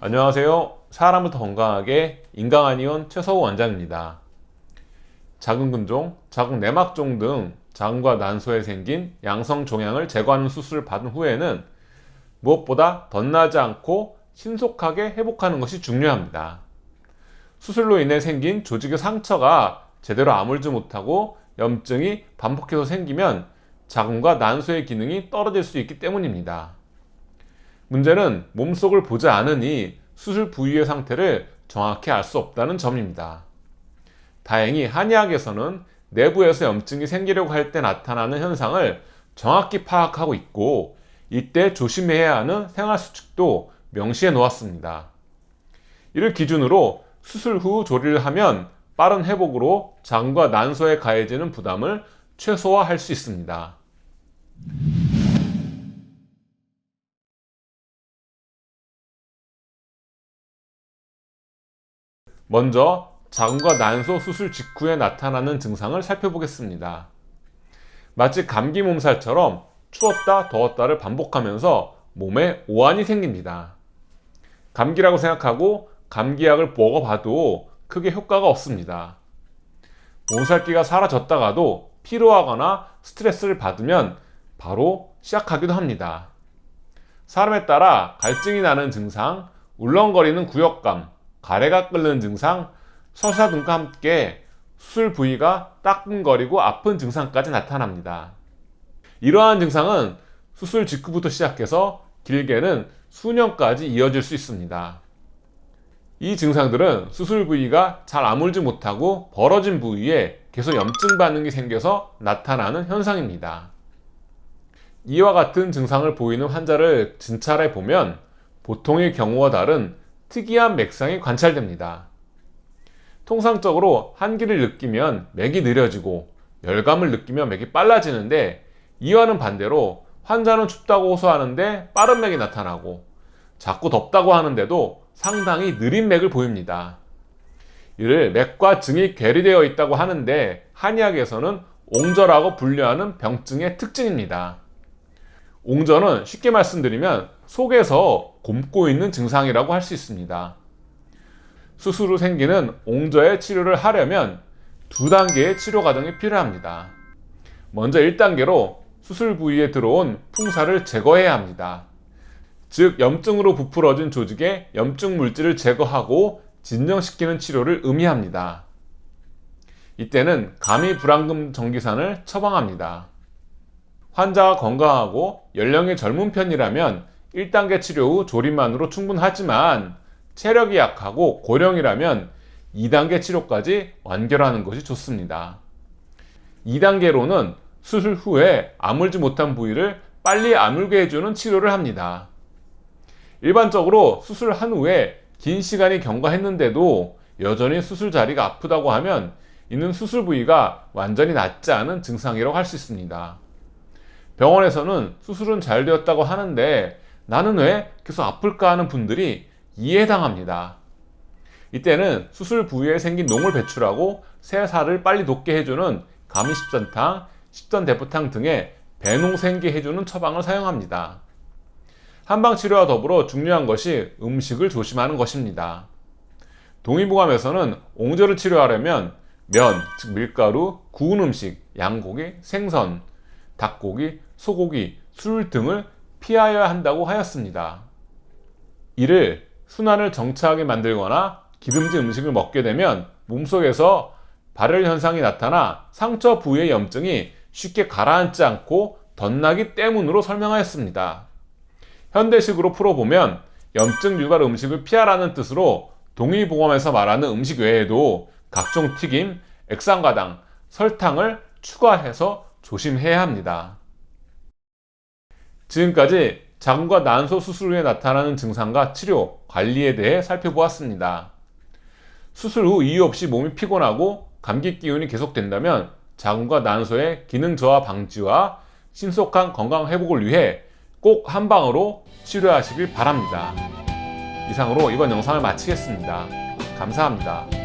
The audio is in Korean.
안녕하세요. 사람부터 건강하게 인강한의원 최서우 원장입니다. 작은 근종, 작은 내막종 등 장과 난소에 생긴 양성 종양을 제거하는 수술을 받은 후에는 무엇보다 덧나지 않고 신속하게 회복하는 것이 중요합니다. 수술로 인해 생긴 조직의 상처가 제대로 아물지 못하고 염증이 반복해서 생기면 자궁과 난소의 기능이 떨어질 수 있기 때문입니다. 문제는 몸속을 보지 않으니 수술 부위의 상태를 정확히 알 수 없다는 점입니다. 다행히 한의학에서는 내부에서 염증이 생기려고 할 때 나타나는 현상을 정확히 파악하고 있고 이때 조심해야 하는 생활 수칙도 명시해 놓았습니다. 이를 기준으로 수술 후 조리를 하면 빠른 회복으로 장과 난소에 가해지는 부담을 최소화할 수 있습니다. 먼저 장과 난소 수술 직후에 나타나는 증상을 살펴보겠습니다. 마치 감기 몸살처럼 추웠다 더웠다를 반복하면서 몸에 오한이 생깁니다. 감기라고 생각하고 감기약을 먹어봐도 크게 효과가 없습니다. 몸살기가 사라졌다가도 피로하거나 스트레스를 받으면 바로 시작하기도 합니다. 사람에 따라 갈증이 나는 증상, 울렁거리는 구역감, 가래가 끓는 증상, 설사 등과 함께 수술 부위가 따끔거리고 아픈 증상까지 나타납니다. 이러한 증상은 수술 직후부터 시작해서 길게는 수년까지 이어질 수 있습니다. 이 증상들은 수술 부위가 잘 아물지 못하고 벌어진 부위에 계속 염증 반응이 생겨서 나타나는 현상입니다. 이와 같은 증상을 보이는 환자를 진찰해 보면 보통의 경우와 다른 특이한 맥상이 관찰됩니다. 통상적으로 한기를 느끼면 맥이 느려지고 열감을 느끼면 맥이 빨라지는데 이와는 반대로 환자는 춥다고 호소하는데 빠른 맥이 나타나고 자꾸 덥다고 하는데도 상당히 느린 맥을 보입니다. 이를 맥과 증이 괴리되어 있다고 하는데 한의학에서는 옹저라고 분류하는 병증의 특징입니다. 옹저는 쉽게 말씀드리면 속에서 곪고 있는 증상이라고 할 수 있습니다. 수술 후 생기는 옹저의 치료를 하려면 두 단계의 치료 과정이 필요합니다. 먼저 1단계로 수술 부위에 들어온 풍사를 제거해야 합니다. 즉, 염증으로 부풀어진 조직의 염증 물질을 제거하고 진정시키는 치료를 의미합니다. 이때는 감이 불안금 전기산을 처방합니다. 환자가 건강하고 연령이 젊은 편이라면 1단계 치료 후 조림만으로 충분하지만 체력이 약하고 고령이라면 2단계 치료까지 완결하는 것이 좋습니다. 2단계로는 수술 후에 아물지 못한 부위를 빨리 아물게 해주는 치료를 합니다. 일반적으로 수술한 후에 긴 시간이 경과했는데도 여전히 수술 자리가 아프다고 하면 이는 수술 부위가 완전히 낫지 않은 증상이라고 할 수 있습니다. 병원에서는 수술은 잘 되었다고 하는데 나는 왜 계속 아플까 하는 분들이 이해당합니다. 이때는 수술 부위에 생긴 농을 배출하고 새 살을 빨리 돋게 해주는 가미십전탕, 십전대포탕 등의 배농 생기 해주는 처방을 사용합니다. 한방 치료와 더불어 중요한 것이 음식을 조심하는 것입니다. 동의보감에서는 옹저를 치료하려면 면, 즉 밀가루, 구운 음식, 양고기, 생선, 닭고기, 소고기, 술 등을 피하여야 한다고 하였습니다. 이를 순환을 정차하게 만들거나 기름진 음식을 먹게 되면 몸속에서 발열 현상이 나타나 상처 부위의 염증이 쉽게 가라앉지 않고 덧나기 때문으로 설명하였습니다. 현대식으로 풀어보면 염증 유발 음식을 피하라는 뜻으로 동의보감에서 말하는 음식 외에도 각종 튀김, 액상과당, 설탕을 추가해서 조심해야 합니다. 지금까지 장과 난소 수술 후에 나타나는 증상과 치료, 관리에 대해 살펴보았습니다. 수술 후 이유 없이 몸이 피곤하고 감기 기운이 계속된다면 장과 난소의 기능 저하 방지와 신속한 건강 회복을 위해 꼭 한방으로 치료하시길 바랍니다. 이상으로 이번 영상을 마치겠습니다. 감사합니다.